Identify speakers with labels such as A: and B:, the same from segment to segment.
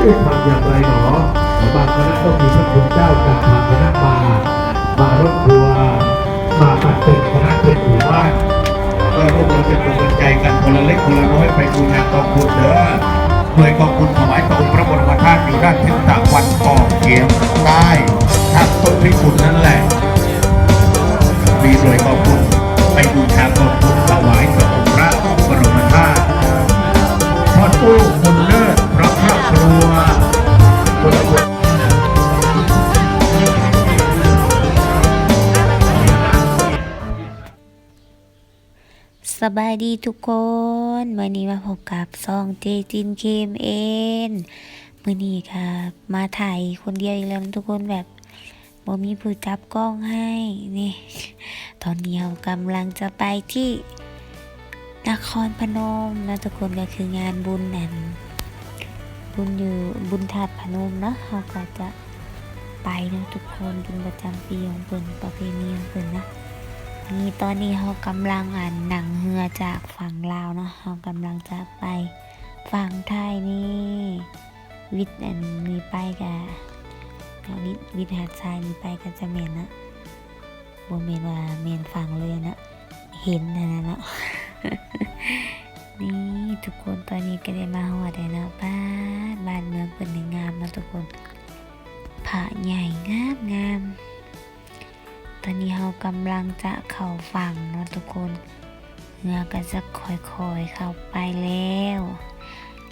A: เอ๊ะทำอย่างไรหนอบางคณะต้องมีพระคุณเจ้าจากทางคณะมา มารถทัวร์มาปัดเป็นคณะเป็นหมู่บ้าน
B: ก็ร่วมมือเป็นกำลังใจกันคนละเล็กคนละน้อยไปดูงานกองบุญเด้อหน่วยกองบุญถวายพระองค์พระบรมธาตุอยู่ด้านทิศตะวันออกเฉียงใต้ทาง
C: สบายดีทุกคนวันนี้มาพบกับซองเจจินเคมเอนมื่อนี้ค่ะมาถ่ายคนเดียวอีกแล้วนะทุกคนแบบบ่มีผู้จับกล้องให้นี่ตอนนี้เรากำลังจะไปที่นครพนมนะทุกคนก็คืองานบุญนั่นบุญอยู่บุญธาตุพนมเนาะเราก็จะไปนะทุกคนบุญประจำปีของเพิ่นประเพณีของเพิ่นนะ นี่ตอนนี้เขากำลังอ่านหนังเฮือจากฝั่งลาวเนาะเขากำลังจะไปฝั่งไทยนี่วิทย์อันมีไปกับเอาวิทย์วิทย์หาดทรายมีไปกับจะเมนนะบนเมนว่าเมนฝั่งเลยนะเห็นนะนะเนาะนี่ทุกคนตอนนี้ก็ได้มาหอดแล้วเนาะบ้านบ้านเมืองเป็นงามนะทุกคนผาใหญ่งามงาม ตอนนี้เรากำลังจะเข้าฝั่งเนาะทุกคนเรือก็จะค่อยๆเข้าไปแล้ว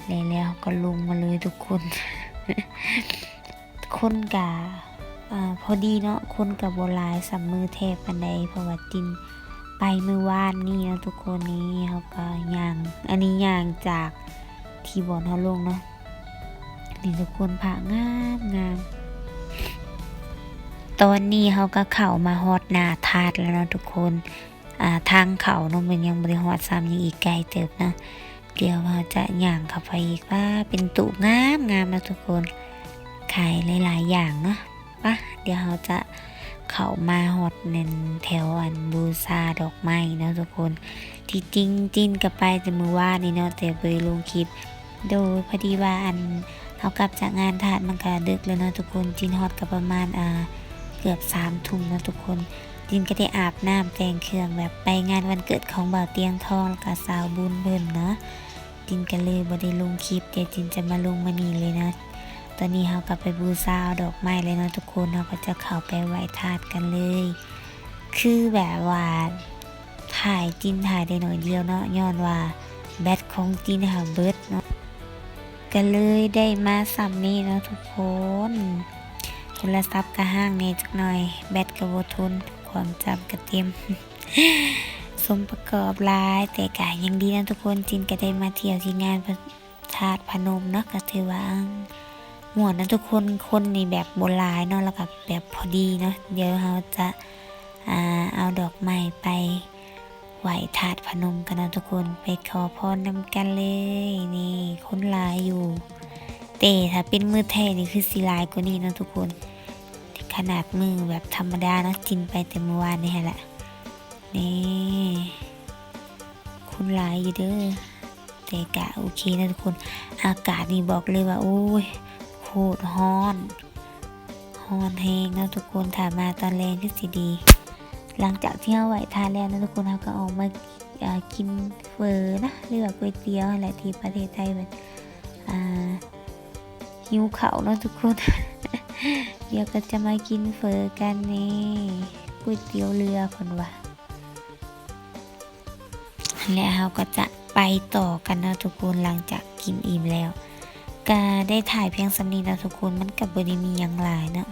C: แล้วแล้วก็ลงมาเลยทุกคน คนกะอ่าพอดีเนาะคนกับโบหลายสัมมือเทพปันใดเพราะว่าจินไปมือวานนี่นะทุกคนนี้เขาก็ย่าง อันนี้ย่างจากที่บอนเขาลงเนาะนี่ทุกคนผ่างามงาม ตอนนี้เขาก็เข้ามาฮอดหน้าทาดแล้วเนาะทุกคนอ่าทางเขาเนาะมันยังบริฮอดซ้ำยังอีกไกลเติบนะเดี๋ยวเราจะย่างเข้าไปอีกว่าเป็นตุงามงามนะทุกคนขายหลายๆอย่างเนาะปะเดี๋ยวเราจะเขามาฮอดในแถวอันบูซาดอกไม้นะทุกคน ที่จริงจินกับไปแต่มือว่านี่เนาะแต่ไปลงคลิป โดยพอดีว่าอันเขากลับจากงานทาดมันก็ดึกแล้วเนาะทุกคนจินฮอดกับประมาณอ่า เกือบสามทุ่มนะทุกคนจินก็ได้อาบน้ำแต่งเครื่องแบบไปงานวันเกิดของบ่าวเตียงทองกับสาวบุญเบิ่นเนาะจินก็เลยบ่ได้ลงคลิปเดี๋ยวจินจะมาลงมานี่เลยนะ ตอนนี้เรากลับไปบูชาดอกไม้เลยเนาะทุกคนเราก็จะเข้าไปไหว้ธาตุกันเลย คือแบบว่าถ่ายจินถ่ายได้หน่อยเดียวเนาะย้อนว่าแบตของจินหาเบิร์ดเนาะก็เลยได้มาซ้ำนี้เนะทุกคน โทรศัพท์กระห้างเนจักหน่อย แบตกระโบทุน ความจำกระเต็ม สมประกอบลาย แต่กายยังดีนะทุกคนจินก็ได้มาเที่ยวที่งานพระธาตุพนมเนาะก็ถือว่าหมวดนะทุกคนคนนี่แบบโบราณเนาะแล้วก็แบบพอดีเนาะเดี๋ยวเราจะอาเอาดอกไม้ไปไหว้ธาตุพนมกันนะทุกคนไปขอพรนำกันเลย นี่คนลายอยู่ แต่ถ้าเป็นมือแท้นี่คือสีลายกว่านี้นะทุกคน ขนาดมือแบบธรรมดาเนาะจินไปแต่เมื่อวานนี่แหละนี่คุณลายอยู่เด้อแต่กะโอเคนะทุกคน อากาศนี่บอกเลยว่าโอ้ยโคตรฮ้อนฮ้อนแหงนะทุกคนถามมาตอนแรงก็สิดี หลังจากที่เราไหวทานแล้วนะทุกคนเราก็ออกมาอากินเฟอร์นะหรือว่าก๋วยเตี๋ยวอะไรที่ประเทศไทยแบบอ่า หิวเขาเนาะทุกคน เดี๋ยวก็จะมากินเฟอกันนี่ก๋วยเตี๋ยวเรือคนว่าและเราก็จะไปต่อกันนะทุกคนหลังจากกินอิ่มแล้วก็ได้ถ่ายเพียงสำนีนะทุกคนมันกับบริมีอย่างหลายนะ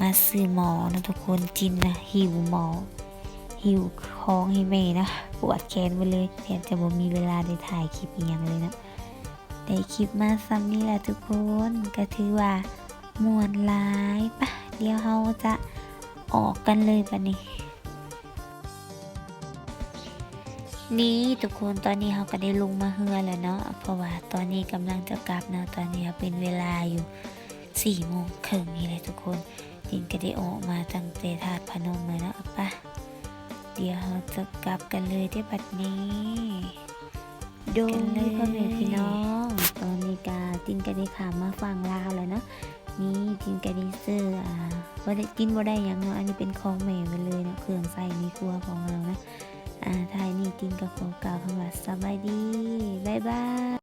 C: มาซื้อหมอนะทุกคนจินนะหิวหมอ หิวของให้แม่นะปวดแขนไปเลยแทบจะบ่มีเวลาได้ถ่ายคลิปอหย่างเลยนะ ได้คลิปมาซ้ำนี่แหละทุกคนก็ถือว่ามวนลายปะเดี๋ยวเราจะออกกันเลยปะนี่นี่ทุกคนตอนนี้เราก็ได้ลงมาเฮือแล้วเนาะเพราะว่าตอนนี้กำลังจะกลับเนาะตอนนี้เป็นเวลาอยู่สี่โมงครึ่งนี่เลยทุกคนจินก็ได้ออกมาตั้งแต่ธาตุพนมเลยเนาะปะเดี๋ยวเราจะกลับกันเลยที่บัดนี้ โดยพ่อแม่พี่น้อง ตอนนี้กาจินก็ได้ข่าวมาฟังลาวแล้วเนาะนี่จินก็ได้ซื้ออ่าว่าได้กินว่าได้ยังเนาะอันนี้เป็นของแม่ไปเลยเนาะเครื่องใส่ในครัวของเรานะอ่าทายนี่จินก็ขอกล่าวคำว่าสบายดีบ๊ายบาย